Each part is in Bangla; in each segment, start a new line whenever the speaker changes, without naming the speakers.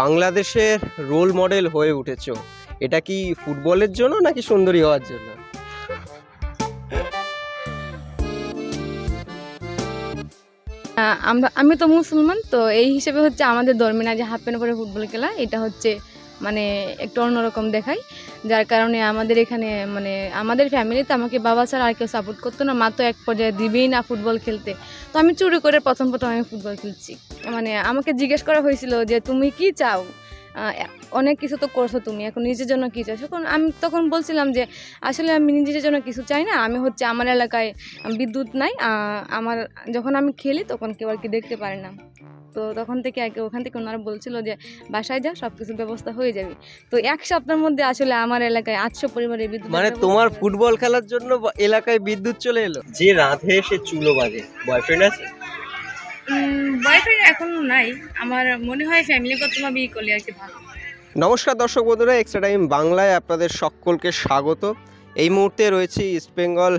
বাংলাদেশের রোল মডেল হয়ে উঠেছ। এটা কি ফুটবলের জন্য নাকি সুন্দরী হওয়ার জন্য?
আমরা, আমি তো মুসলমান, তো এই হিসেবে হচ্ছে আমাদের ধর্মে না যে হাফ প্যান্ট পরে ফুটবল খেলা, এটা হচ্ছে মানে একটু অন্যরকম দেখায় যার কারণে আমাদের এখানে মানে আমাদের ফ্যামিলিতে আমাকে বাবা ছাড়া আর কেউ সাপোর্ট করতো না, মা তো এক পর্যায়ে দিবেই না ফুটবল খেলতে। তো আমি চুরি করে প্রথম প্রথম আমি ফুটবল খেলছি। মানে আমাকে জিজ্ঞেস করা হয়েছিল যে, তুমি কি চাও? অনেক কিছু তো করছ তুমি, এখন নিজের জন্য কী চাও তখন আমি তখন বলছিলাম যে, আসলে আমি নিজের জন্য কিছু চাই না, আমি হচ্ছে আমার এলাকায় বিদ্যুৎ নাই আমার, যখন আমি খেলি তখন কেউ আর কি দেখতে পারে না। তো তখন থেকে আর কি ওখান থেকে ওনারা বলছিল যে বাসায় যা সব কিছুর ব্যবস্থা হয়ে যাবে। তো এক সপ্তাহের মধ্যে আসলে আমার এলাকায় আটশো পরিবারের বিদ্যুৎ
মানে তোমার ফুটবল খেলার জন্য এলাকায় বিদ্যুৎ চলে এলো? যে রাধে সে চুলো বাজে বয়ফ্রেন্ড আছে?
বয়ফ্রেন্ড এখন নাই। আমার মনে হয় করলে আর কি ভালো।
নমস্কার দর্শক বন্ধুরা এক্সট্রা টাইম বাংলায় আপনাদের সকলকে স্বাগত। এই মুহূর্তে রয়েছি ইস্টবেঙ্গল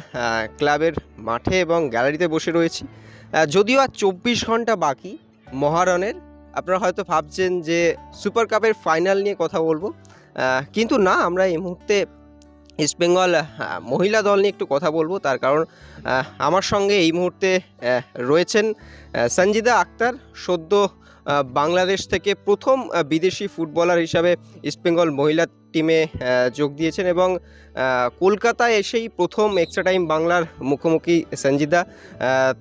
ক্লাবের মাঠে এবং গ্যালারিতে বসে রয়েছি। যদিও আর চব্বিশ ঘণ্টা বাকি মহারণের। আপনারা হয়তো ভাবছেন যে সুপার কাপের ফাইনাল নিয়ে কথা বলব। কিন্তু না, আমরা এই মুহূর্তে ইস্টবেঙ্গল বেঙ্গল মহিলা দল নিয়ে একটু কথা বলব। তার কারণ আমার সঙ্গে এই মুহূর্তে রয়েছেন সঞ্জিদা আক্তার, সদ্য বাংলাদেশ থেকে প্রথম বিদেশি ফুটবলার হিসাবে ইস্টবেঙ্গল মহিলা টিমে যোগ দিয়েছেন এবং কলকাতায় এসেই প্রথম এক্সট্রা টাইম বাংলার মুখোমুখি সঞ্জিদা।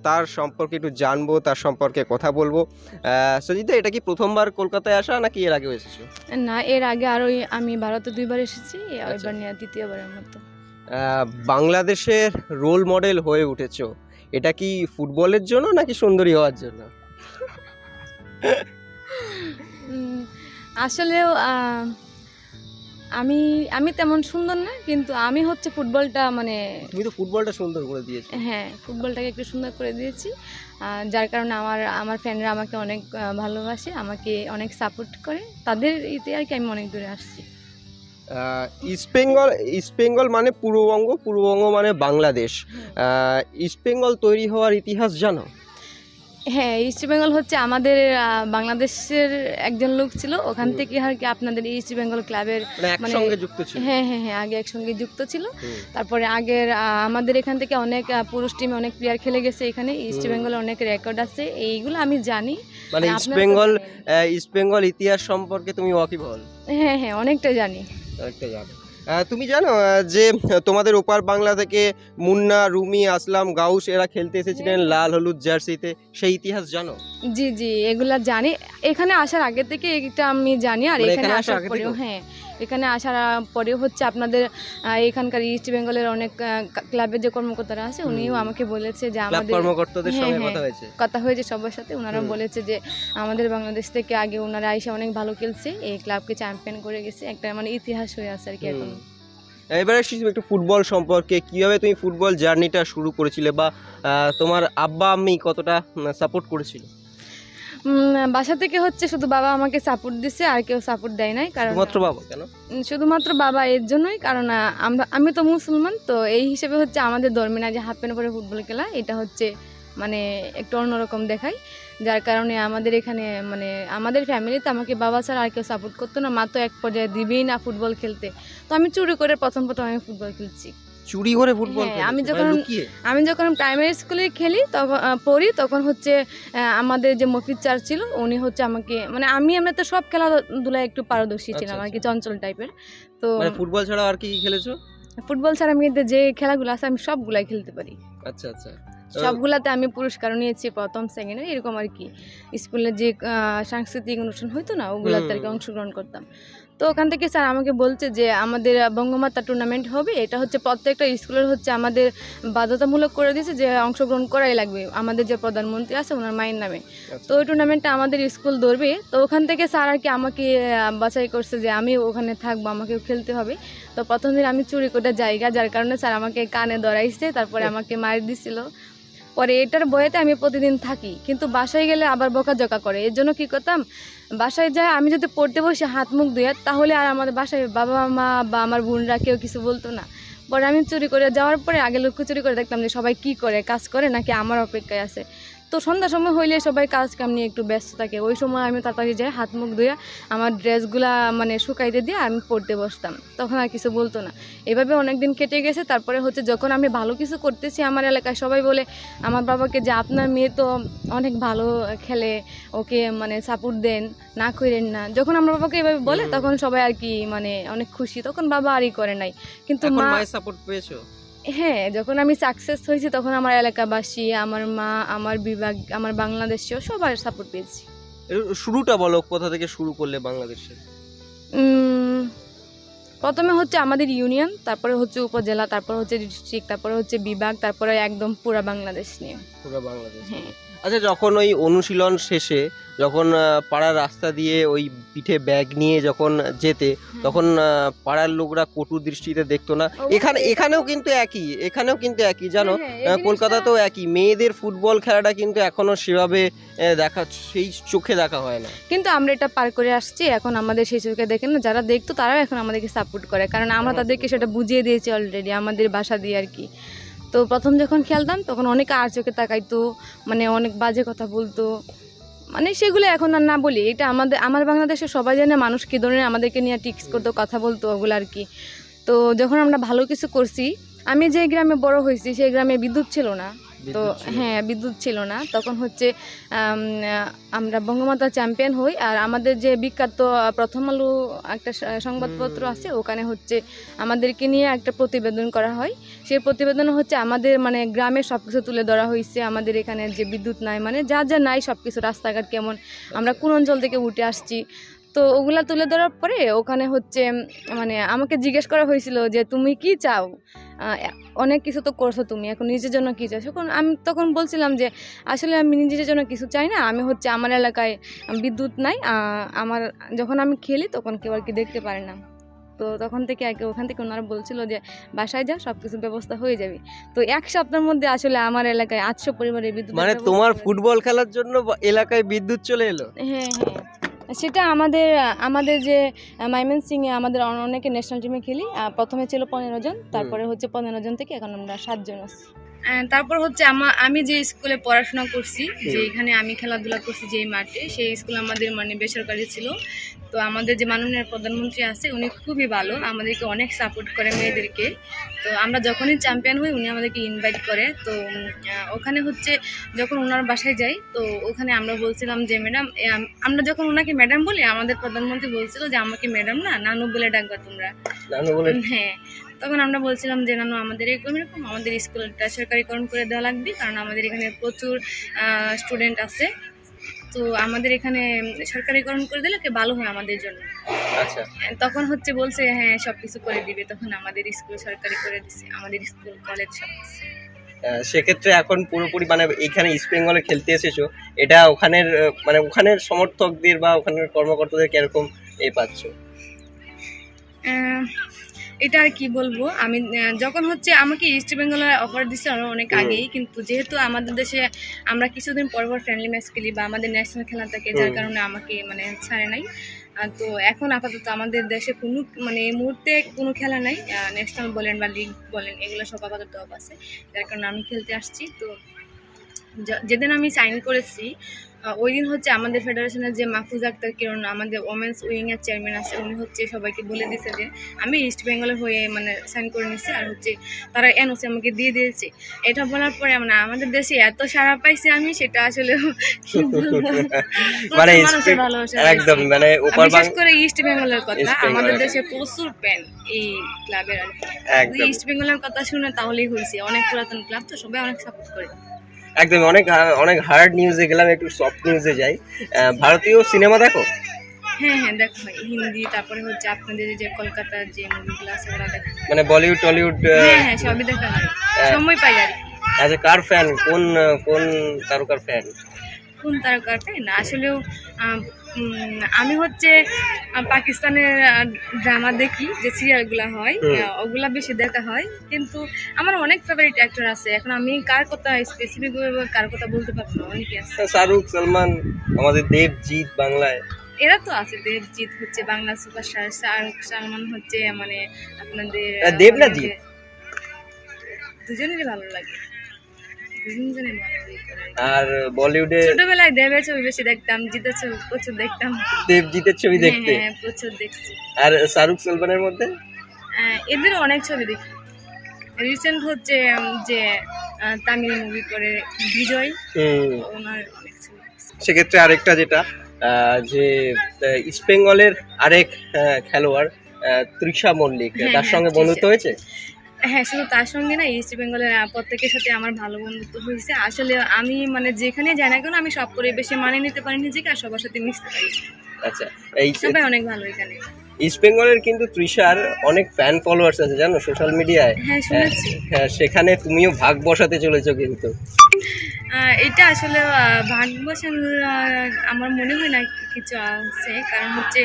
তার সম্পর্কে একটু জানব তার সম্পর্কে কথা বলব। সঞ্জিদা এটা কি প্রথমবার কলকাতায় আসা নাকি এর আগেও এসেছ?
না এর আগে আরও আমি ভারতে দুইবার এসেছি
আচ্ছা।
এবার নিয়ে তৃতীয়বারের মতো।
বাংলাদেশের রোল মডেল হয়ে উঠেছো। এটা কি ফুটবলের জন্য নাকি সুন্দরী হওয়ার জন্য?
আসলেও আমি আমি তেমন সুন্দর না কিন্তু আমি হচ্ছে ফুটবলটা মানে
তুমি তো ফুটবলটা সুন্দর করে দিয়েছ।
হ্যাঁ ফুটবলটাকে একটু সুন্দর করে দিয়েছি। যার কারণে আমার আমার ফ্যানরা আমাকে অনেক ভালোবাসে আমাকে অনেক সাপোর্ট করে। তাদের ইতে আর কি আমি অনেক দূরে আসছি।
আহ, ইস্টবেঙ্গল ইস্টবেঙ্গল মানে পূর্ববঙ্গ পূর্ববঙ্গ মানে বাংলাদেশ। আহ, ইস্টবেঙ্গল তৈরি হওয়ার ইতিহাস জানো?
হ্যাঁ ইস্ট বেঙ্গল হচ্ছে আমাদের বাংলাদেশের একজন লোক ছিল। ওখান থেকে আর কি আপনাদের ইস্ট বেঙ্গল ক্লাবের
মানে যুক্ত ছিল।
হ্যাঁ হ্যাঁ হ্যাঁ আগে একসঙ্গে যুক্ত ছিল। তারপরে আগের আমাদের এখান থেকে অনেক পুরুষ টিমে অনেক প্লেয়ার খেলে গেছে এখানে। ইস্ট বেঙ্গল অনেক রেকর্ড আছে। এইগুলো আমি জানি।
মানে ইস্টবেঙ্গল
জানেন।
আহ, ইস্টবেঙ্গল ইতিহাস সম্পর্কে তুমি ওয়াকিবহল?
হ্যাঁ হ্যাঁ অনেকটা জানি।
আহ, তুমি জানো যে তোমাদের ওপার বাংলা থেকে মুন্না রুমি আসলাম গাউস এরা খেলতে এসেছিলেন
হ্যাঁ।
লাল হলুদ জার্সিতে। সেই ইতিহাস জানো?
জি জি এগুলা জানি। এখানে আসার আগে থেকে এটা আমি জানি আর
মানে
এখানে
আসার
পরেও হ্যাঁ। এখানে আসার পরে হচ্ছে আপনাদের এখানকার ইস্ট বেঙ্গলের অনেক ক্লাবের যে কর্মকর্তারা আছে উনিও আমাকে বলেছে যে আমাদের
কর্মকর্তাদের
হ্যাঁ,
সঙ্গে
হ্যাঁ।
কথা হয়েছে?
কথা হয়েছে সবার সাথে। ওনারা বলেছে যে আমাদের বাংলাদেশ থেকে আগে ওনারা এসে অনেক ভালো খেলছে এই ক্লাবকে চ্যাম্পিয়ন করে গেছে। একটা মানে ইতিহাস হয়ে আছে আর কি এখন।
এবারে তুমি একটু ফুটবল সম্পর্কে। কীভাবে তুমি ফুটবল জার্নিটা শুরু করেছিলে বা তোমার আব্বা আম্মি কতটা সাপোর্ট করেছিল?
বাসা থেকে হচ্ছে শুধু বাবা আমাকে সাপোর্ট দিছে আর কেউ সাপোর্ট দেয় নাই কারণ
শুধুমাত্র বাবা কেন?
শুধুমাত্র বাবা এর জন্যই কারণ আমরা আমি তো মুসলমান তো এই হিসেবে হচ্ছে আমাদের ধর্মে না যে হাফ প্যান্ট পরে ফুটবল খেলা এটা হচ্ছে মানে একটু অন্যরকম দেখায়। যার কারণে আমাদের এখানে মানে আমাদের ফ্যামিলিতে আমাকে বাবা ছাড়া আর কেউ সাপোর্ট করতো না মা তো এক পর্যায়ে দিবেই না ফুটবল খেলতে। তো আমি চুরি করে প্রথম প্রথম আমি ফুটবল খেলছি।
চুরি করে ফুটবল
হ্যাঁ, আমি
মানে
যখন- আমি যখন প্রাইমারি স্কুলে খেলি তখন পড়ি তখন হচ্ছে আমাদের যে মফিজ চার ছিল উনি হচ্ছে আমাকে মানে আমি আমরা তো সব খেলাধুলায় একটু পারদর্শী ছিলাম
আচ্ছা,
আর কি চঞ্চল টাইপের তো
মানে ফুটবল ছাড়া আর কি কি খেলেছো?
ফুটবল ছাড়া আমি যে খেলাগুলো আছে আমি সবগুলাই খেলতে পারি।
আচ্ছা আচ্ছা।
সবগুলাতে আমি পুরস্কারও নিয়েছি প্রথম সেকেন্ডে এরকম আর কি। স্কুলের যে সাংস্কৃতিক অনুষ্ঠান হতো না ওগুলাতে আর কি অংশগ্রহণ করতাম। তো ওখান থেকে স্যার আমাকে বলছে যে আমাদের বঙ্গমাতা টুর্নামেন্ট হবে। এটা হচ্ছে প্রত্যেকটা স্কুলের হচ্ছে আমাদের বাধ্যতামূলক করে দিয়েছে যে অংশগ্রহণ করাই লাগবে। আমাদের যে প্রধানমন্ত্রী আছে ওনার মায়ের নামে।
আচ্ছা।
তো ওই টুর্নামেন্টটা আমাদের স্কুল ধরবে। তো ওখান থেকে স্যার আর কি আমাকে বাছাই করছে যে আমি ওখানে থাকব আমাকেও খেলতে হবে। তো প্রথম দিন আমি চুরি করে জায়গা যার কারণে স্যার আমাকে কানে ধরাইছে তারপরে আমাকে মার দিছিল। পরে এটার বয়েতে আমি প্রতিদিন থাকি, কিন্তু বাসায় গেলে আবার বোকা বকাঝকা করে। এর জন্য কী করতাম, বাসায় যায় আমি যদি পড়তে বসে হাত মুখ ধুয়ে, তাহলে আর আমাদের বাসায় বাবা মা বা আমার বোনরা কেউ কিছু বলতো না। পরে আমি চুরি করে, যাওয়ার পরে আগে লক্ষ্য চুরি করে দেখতাম যে সবাই কি করে, কাজ করে নাকি আমার অপেক্ষায় আছে। তো সন্ধ্যার সময় হইলে সবাই কাজ কাম নিয়ে একটু ব্যস্ত থাকে। ওই সময় আমি তাড়াতাড়ি যাই হাত মুখ ধুয়ে আমার ড্রেসগুলা মানে শুকাইতে দিয়ে আমি পড়তে বসতাম। তখন আর কিছু বলতো না। এভাবে অনেক দিন কেটে গেছে তারপরে হচ্ছে যখন আমি ভালো কিছু করতেছি আমার এলাকায় সবাই বলে আমার বাবাকে যে আপনার মেয়ে তো অনেক ভালো খেলে ওকে মানে সাপোর্ট দেন না করেন না। যখন আমার বাবাকে এভাবে বলে তখন সবাই আর কি মানে অনেক খুশি। তখন বাবা আরই করে নাই। কিন্তু মা
সাপোর্ট পেয়েছ?
হ্যাঁ যখন আমি সাকসেস হয়েছি তখন আমার এলাকাবাসী আমার মা আমার বিভাগ আমার বাংলাদেশেও সবার সাপোর্ট পেয়েছি।
শুরুটা বলো কোথা থেকে শুরু করলে বাংলাদেশে
প্রথমে হচ্ছে আমাদের ইউনিয়ন তারপরে হচ্ছে উপজেলা তারপর হচ্ছে ডিস্ট্রিক্ট তারপরে হচ্ছে বিভাগ তারপরে একদম পুরা বাংলাদেশ নিয়ে।
পুরো বাংলাদেশ।
হ্যাঁ।
আচ্ছা যখন ওই অনুশীলন শেষে যখন পাড়ার রাস্তা দিয়ে ওই পিঠে ব্যাগ নিয়ে যখন যেতে তখন পাড়ার লোকরা কটু দৃষ্টিতে দেখতো না। এখানে এখানেও কিন্তু একই এখানেও কিন্তু একই জানো?
হ্যাঁ, জিনিসটা-
কলকাতাতেও একই। মেয়েদের ফুটবল খেলাটা কিন্তু এখনও সেভাবে দেখা সেই চোখে দেখা হয় না।
কিন্তু আমরা এটা পার করে আসছি এখন আমাদের সেই চোখে দেখেন না যারা দেখতো তারাও এখন আমাদেরকে সাপোর্ট করে। কারণ আমরা
আমরা
তাদেরকে সেটা বুঝিয়ে দিয়েছি অলরেডি আমাদের বাসা দিয়ে আর কি। তো প্রথম যখন খেলতাম তখন অনেক আর চোখে তাকাইতো মানে অনেক বাজে কথা বলতো। মানে সেগুলো এখন আর না বলি। এটা আমাদের, আমার বাংলাদেশে সবাই জানে মানুষ কী ধরনের আমাদেরকে নিয়ে টিক্স করতো, কথা বলতো, ওগুলো আর কি। তো যখন আমরা ভালো কিছু করছি, আমি যে গ্রামে বড় হয়েছি, সেই গ্রামে বিদ্যুৎ ছিল না। তো হ্যাঁ বিদ্যুৎ ছিল না। তখন হচ্ছে আমরা বঙ্গমাতা চ্যাম্পিয়ন হই। আর আমাদের যে বিখ্যাত প্রথম আলো একটা সংবাদপত্র আছে ওখানে হচ্ছে আমাদেরকে নিয়ে একটা প্রতিবেদন করা হয়। সেই প্রতিবেদন হচ্ছে আমাদের মানে গ্রামের সব কিছু তুলে ধরা হয়েছে আমাদের এখানে যে বিদ্যুৎ নাই মানে যা যা নাই সব কিছু রাস্তাঘাট কেমন। আমরা কোন অঞ্চল থেকে উঠে আসছি। তো ওগুলা তুলে ধরার পরে ওখানে হচ্ছে মানে আমাকে জিজ্ঞেস করা হয়েছিল যে তুমি কি চাও? অনেক কিছু তো করছ তুমি এখন নিজের জন্য কি চাও? তখন আমি তখন বলছিলাম যে আসলে আমি নিজের জন্য কিছু চাই না আমি হচ্ছে আমার এলাকায় বিদ্যুৎ নাই আমার যখন আমি খেলি তখন কেউ আর কি দেখতে পারে না। তো তখন থেকে কি ওখান থেকে ওনারা বলছিল যে বাসায় যা সব কিছু ব্যবস্থা হয়ে যাবে। তো এক সপ্তাহের মধ্যে আসলে আমার এলাকায় আটশো পরিবারের বিদ্যুৎ
মানে তোমার ফুটবল খেলার জন্য এলাকায় বিদ্যুৎ চলে এলো?
হ্যাঁ হ্যাঁ। সেটা আমাদের আমাদের যে মাইমেন সিংয়ে আমাদের অনেকে ন্যাশনাল টিমে খেলি। প্রথমে ছিল পনেরো জন তারপরে হচ্ছে পনেরো জন থেকে এখন আমরা সাতজন আছি। তারপর হচ্ছে আমা- আমি যে স্কুলে পড়াশোনা করছি যে এখানে আমি খেলাধুলা করছি যে মাঠে সেই স্কুল আমাদের মানে বেসরকারি ছিল। তো আমাদের যে মাননীয় প্রধানমন্ত্রী আছে উনি খুবই ভালো আমাদেরকে অনেক সাপোর্ট করে মেয়েদেরকে। তো আমরা যখনই চ্যাম্পিয়ন হই উনি আমাদেরকে ইনভাইট করে। তো ওখানে হচ্ছে যখন ওনার বাসায় যাই তো ওখানে আমরা বলছিলাম যে ম্যাডাম আমরা যখন ওনাকে ম্যাডাম বলি আমাদের প্রধানমন্ত্রী বলছিল যে আমাকে ম্যাডাম না নানু বলে ডাকবা তোমরা। হ্যাঁ তখন আমরা বলছিলাম যে নানু আমাদের এরকম এরকম। আমাদের স্কুলটা সরকারিকরণ করে দেওয়া লাগবে কারণ আমাদের এখানে প্রচুর স্টুডেন্ট আছে। তো আমাদের এখানে সরকারিকরণ করে দিলে কি ভালো হয় আমাদের জন্য?
আচ্ছা।
তখন হচ্ছে বলছে হ্যাঁ সব কিছু করে দিবে। তখন আমাদের স্কুল সরকারি করে দিছে আমাদের স্কুল কলেজ সব কিছু
সেক্ষেত্রে এখন পুরোপুরি মানে এখানে ইস্ট বেঙ্গলে খেলতে এসেছ এটা ওখানের মানে ওখানের সমর্থকদের বা ওখানের কর্মকর্তাদের কীরকম এ পাচ্ছ?
এটা আর কি বলব? আমি যখন হচ্ছে আমাকে ইস্ট বেঙ্গলে অফার দিচ্ছে অনেক আগেই কিন্তু যেহেতু আমাদের দেশে আমরা কিছুদিন পর পর ফ্রেন্ডলি ম্যাচ খেলি বা আমাদের ন্যাশনাল খেলা থাকে যার কারণে আমাকে মানে ছাড়ে নাই। তো এখন আপাতত আমাদের দেশে কোনো মানে এই মুহূর্তে কোনো খেলা নাই। ন্যাশনাল বলেন বা লিগ বলেন এগুলো সব আপাতত অফ আছে। যার কারণে আমি খেলতে আসছি তো যেদিন আমি সাইন করেছি ওই দিন হচ্ছে আমাদের ফেডারেশনের যে মাহফুজ আক্তার কিরণ আমাদের ওমেন্স উইং এর চেয়ারম্যান আছে উনি হচ্ছে সবাইকে বলে দিয়েছে যে আমি ইস্ট বেঙ্গলের হয়ে মানে সাইন করে নিচ্ছি আর হচ্ছে তারা এনওসি আমাকে দিয়ে দিয়েছে। এটা বলার পরে মানে আমাদের দেশে এত সাড়া পাইছি আমি সেটা আসলে
মানে একদম মানে
বিশেষ করে ইস্ট বেঙ্গলের কথা আমাদের দেশে প্রচুর প্যান এই ক্লাবের আর ইস্ট বেঙ্গলের কথা শুনে তাহলেই হয়েছে অনেক পুরাতন ক্লাব তো সবাই অনেক সাপোর্ট করে।
একদম অনেক অনেক হার্ড নিউজে গেলাম একটু সফট নিউজে যাই। ভারতীয় সিনেমা দেখো?
হ্যাঁ হ্যাঁ দেখো হিন্দি তারপরে হচ্ছে আপনাদের যে কলকাতার যে মুভিগুলো আছে ওরা দেখো।
মানে বলিউড টলিউড
হ্যাঁ হ্যাঁ সবই দেখা হয়। সময় পাই আর
আচ্ছা কার ফ্যান কোন কোন তারকার ফ্যান
কোন তারকার ফ্যান আসলেও আম, হচ্ছে পাকিস্তানের ড্রামা দেখি যে সিরিয়ালগুলো হয়। আহ, ওগুলা বেশি দেখা হয় কিন্তু আমার অনেক ফেভারিট অ্যাক্টর আছে এখন আমি কার কথা স্পেসিফিক কার কথা বলতে পারব না অনেকে আছে
শাহরুখ সালমান আমাদের দেবজিৎ বাংলায়
এরা তো আছে দেবজিৎ হচ্ছে বাংলা সুপারস্টার শাহরুখ সালমান হচ্ছে মানে আপনাদের
দেব না জিৎ?
দুজনেরই ভালো লাগে।
আর বলিউডে
ছোটবেলায় দেবের ছবি বেশি দেখতাম জিতের ছবি প্রচুর দেখতাম।
দেবজিতের ছবি
হ্যাঁ,
দেখতে?
হ্যাঁ প্রচুর দেখছি।
আর শাহরুখ সালমানের মধ্যে?
আহ, এদেরও অনেক ছবি দেখি। রিসেন্ট হচ্ছে যে তামিল মুভি করে বিজয় ওনার অনেক ছবি
সেক্ষেত্রে আরেকটা যেটা যে ইস্ট বেঙ্গলের আরেক খেলোয়াড় তৃষা মল্লিক
হ্যাঁ,
তার
হ্যাঁ,
সঙ্গে বন্ধুত্ব হয়েছে?
হ্যাঁ শুধু তার সঙ্গে না ইস্ট বেঙ্গলের প্রত্যেকের সাথে আমার ভালো বন্ধুত্ব হয়েছে। আসলে আমি মানে যেখানে যাই না কেন আমি সব পরিবেশে মানিয়ে নিতে পারি নিজেকে আর সবার সাথে মিশতে পারি।
আচ্ছা এই
সবাই অনেক ভালো এখানে।
ইস্ট বেঙ্গলের কিন্তু তৃষার অনেক ফ্যান ফলোয়ার্স আছে জানো সোশ্যাল মিডিয়ায়
হ্যাঁ
হ্যাঁ সেখানে তুমিও ভাগ বসাতে চলেছো কিন্তু।
এটা আসলে ভাগ বসান আমার মনে হয় না কিছু আছে। কারণ হচ্ছে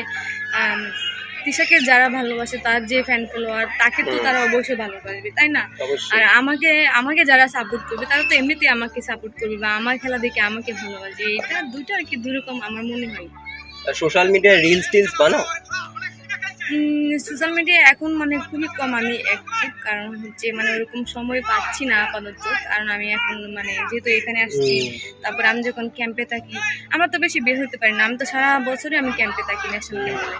তিশাকে যারা ভালোবাসে তার যে ফ্যান ফলোয়ার তাকে তো তারা অবশ্যই ভালোবাসবে তাই না? আর আমাকে আমাকে যারা সাপোর্ট করবে তারা তো এমনিতে আমাকে সাপোর্ট করবে বা আমার খেলা দেখে আমাকে ভালোবাসবে এটা দুইটা আর কি দুরকম আমার মনে হয়।
সোশ্যাল মিডিয়ায় রিলস টিলস বানাও?
সোশ্যাল মিডিয়া এখন মানে খুবই কম আমি অ্যাক্টিভ কারণ হচ্ছে মানে ওরকম সময় পাচ্ছি না আপাতত। কারণ আমি এখন মানে যেহেতু এখানে আসছি তারপর আমি যখন ক্যাম্পে থাকি আমরা তো বেশি বের হতে পারি না। আমি তো সারা বছরই আমি ক্যাম্পে থাকি ন্যাশনাল ক্যাম্পে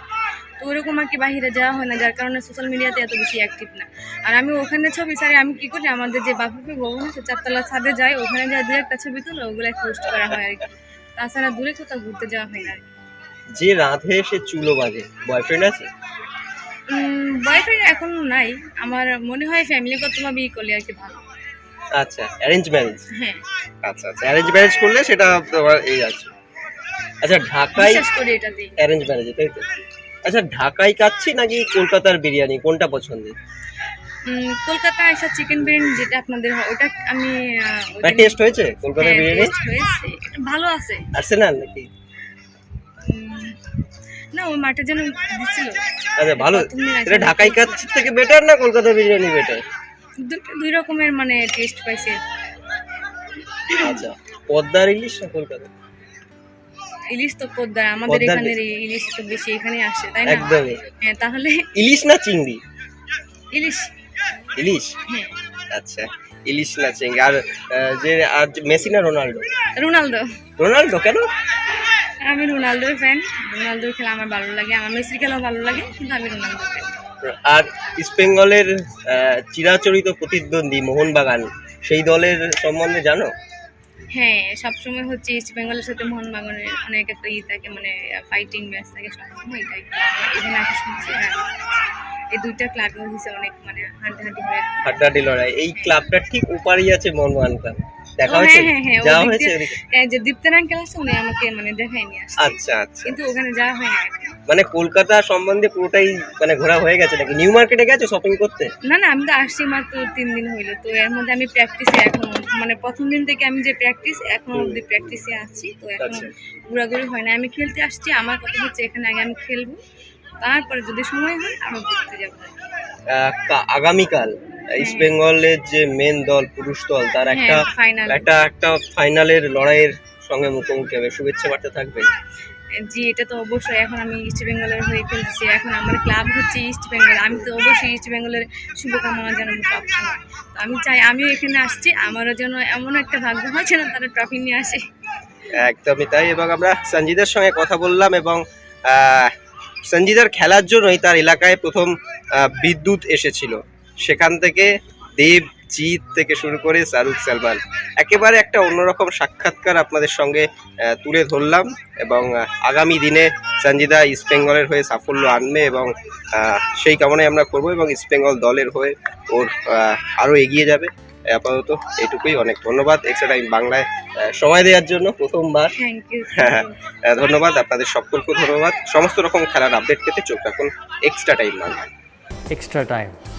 তো ওরকম আর কি বাহিরে যাওয়া হয় না যার কারণে সোশ্যাল মিডিয়াতে এত বেশি অ্যাক্টিভ না। আর আমি ওখানে ছবি ছাড়ি আমি কি করি আমাদের যে বাফুফি ভবন আছে চারতলা ছাদে যাই ওখানে যা দু একটা ছবি তুলে ওগুলো পোস্ট করা হয় আর কি। তাছাড়া দূরে কোথাও ঘুরতে যাওয়া হয় না।
যে রাধে সে চুলো বাজে বয়ফ্রেন্ড আছে?
বয়ফ্রেন্ড এখন নাই। আমার মনে হয় ফ্যামিলিগতভাবে ই করলে আর কি ভালো।
আচ্ছা অ্যারেঞ্জ ম্যারেজ
হ্যাঁ।
আচ্ছা আচ্ছা অ্যারেঞ্জ ম্যারেজ করলে সেটা তোমার এই আছে। আচ্ছা ঢাকায়
এটা
অ্যারেঞ্জ ম্যারেজে তাই তো? আচ্ছা ঢাকায় কাচ্ছি নাকি কলকাতার বিরিয়ানি? কোনটা পছন্দের
কলকাতা এসা চিকেন বিরিয়ানি যেটা আপনাদের হয় ওটা আমি ওটা
টেস্ট হয়েছে কলকাতার
হ্যাঁ,
বিরিয়ানি?
ভালো আছে।
আর্সেনাল নাকি?
না ওই মাঠে যেন দিছিল।
আচ্ছা ভালো। এটা ঢাকাই কাচ্ছি থেকে বেটার না কলকাতা বিরিয়ানি বেটার
দুই রকমের মানে টেস্ট পাইছে।
আচ্ছা পদ্মার ইলিশ না কলকাতা
ইলিশ তো পদ্মার আমাদের এই ইলিশ তো বেশি এখানে আসে তাই না?
একদমই।
হ্যাঁ তাহলে
ইলিশ না চিংড়ি?
ইলিশ।
ইলিশ?
হ্যাঁ।
আচ্ছা ইলিশ না চিংড়ি। আর যে আর মেসি না রোনাল্ডো
রোনালদো।
রোনাল্ডো কেন?
আমি রোনালদোর ফ্যান রোনালদোর খেলা আমার ভালো লাগে আমার মেসির খেলাও ভালো লাগে কিন্তু আমি রোনালদোর ফ্যান
আর ইস্ট বেঙ্গলের চিরাচরিত প্রতিদ্বন্দ্বী মোহনবাগান সেই দলের সম্বন্ধে জানো?
হ্যাঁ সবসময় হচ্ছে ইস্ট বেঙ্গলের সাথে মোহনবাগানের অনেক একটা ই থাকে মানে ফাইটিং ম্যাচ থাকে সবসময় শুনছি হ্যাঁ। এই দুইটা ক্লাব হয়েছে অনেক মানে হাঁটাহাঁটি হয়ে।
হাড্ডাহাড্ডি লড়াই। এই ক্লাবটা ঠিক ওপারেই আছে মোহনবাগান ক্লাব দেখা
ও,
হয়েছে?
হ্যাঁ, হ্যাঁ, হ্যাঁ,
যাওয়া হয়েছে
যে আঙ্কেল আছে উনি আমাকে মানে দেখাই নিয়ে আসছে
আচ্ছা আচ্ছা।
কিন্তু ওখানে যাওয়া হয় না।
মানে কলকাতা সম্বন্ধে পুরোটাই মানে ঘোরা হয়ে গেছে নাকি? নিউ মার্কেটে গেছো শপিং করতে?
না না আমি তো আসছি মাত্র তিন দিন হইল তো এর মধ্যে আমি প্র্যাকটিসে এখন মানে প্রথম দিন থেকে আমি যে প্র্যাকটিস এখন। অব্দি প্র্যাকটিসে আছি তো এখন
আচ্ছা।
ঘোরাঘুরি হয় না। আমি খেলতে আসছি আমার কথা হচ্ছে এখানে আগে আমি খেলব তারপরে যদি সময় হয় আমি ঘুরতে যাব।
আগামীকাল ইস্ট বেঙ্গলের যে মেন দল পুরুষ দল তার একটা
হ্যাঁ ফাইনাল
একটা একটা ফাইনালের লড়াইয়ের সঙ্গে মুখোমুখি হবে। শুভেচ্ছা বার্তা থাকবে।
জি, এটা তো অবশ্যই। এখন আমি ইস্ট বেঙ্গলের হয়ে খেলছি এখন আমার ক্লাব হচ্ছে ইস্ট বেঙ্গল আমি তো অবশ্যই ইস্ট বেঙ্গলের শুভকামনা জানাব সবসময়। তো আমি চাই, আমিও এখানে আসছি। আমারও যেন এমন একটা ভাগ্য হয় যেন তারা ট্রফি নিয়ে আসে।
একদমই তাই। এবং আমরা সঞ্জিদার সঙ্গে কথা বললাম এবং সঞ্জিদার খেলার জন্যই তার এলাকায় প্রথম বিদ্যুৎ এসেছিল। সেখান থেকে দেব জিৎ থেকে শুরু করে শাহরুখ সালমান। একেবারে একটা অন্যরকম সাক্ষাৎকার আপনাদের সঙ্গে তুলে ধরলাম এবং আগামী দিনে সঞ্জিদা ইস্ট বেঙ্গলের হয়ে সাফল্য আনবে এবং সেই কামনাই আমরা করব এবং ইস্ট বেঙ্গল দলের হয়ে ওর আরও এগিয়ে যাবে। আপাতত এটুকুই। অনেক ধন্যবাদ। এক্সট্রা টাইম বাংলায় সময় দেওয়ার জন্য প্রথমবার।
ইউ
হ্যাঁ, ধন্যবাদ। আপনাদের সকলকে ধন্যবাদ। সমস্ত রকম খেলার আপডেট পেতে চোখ রাখুন। এক্সট্রা টাইম বাংলায়।
Extra time.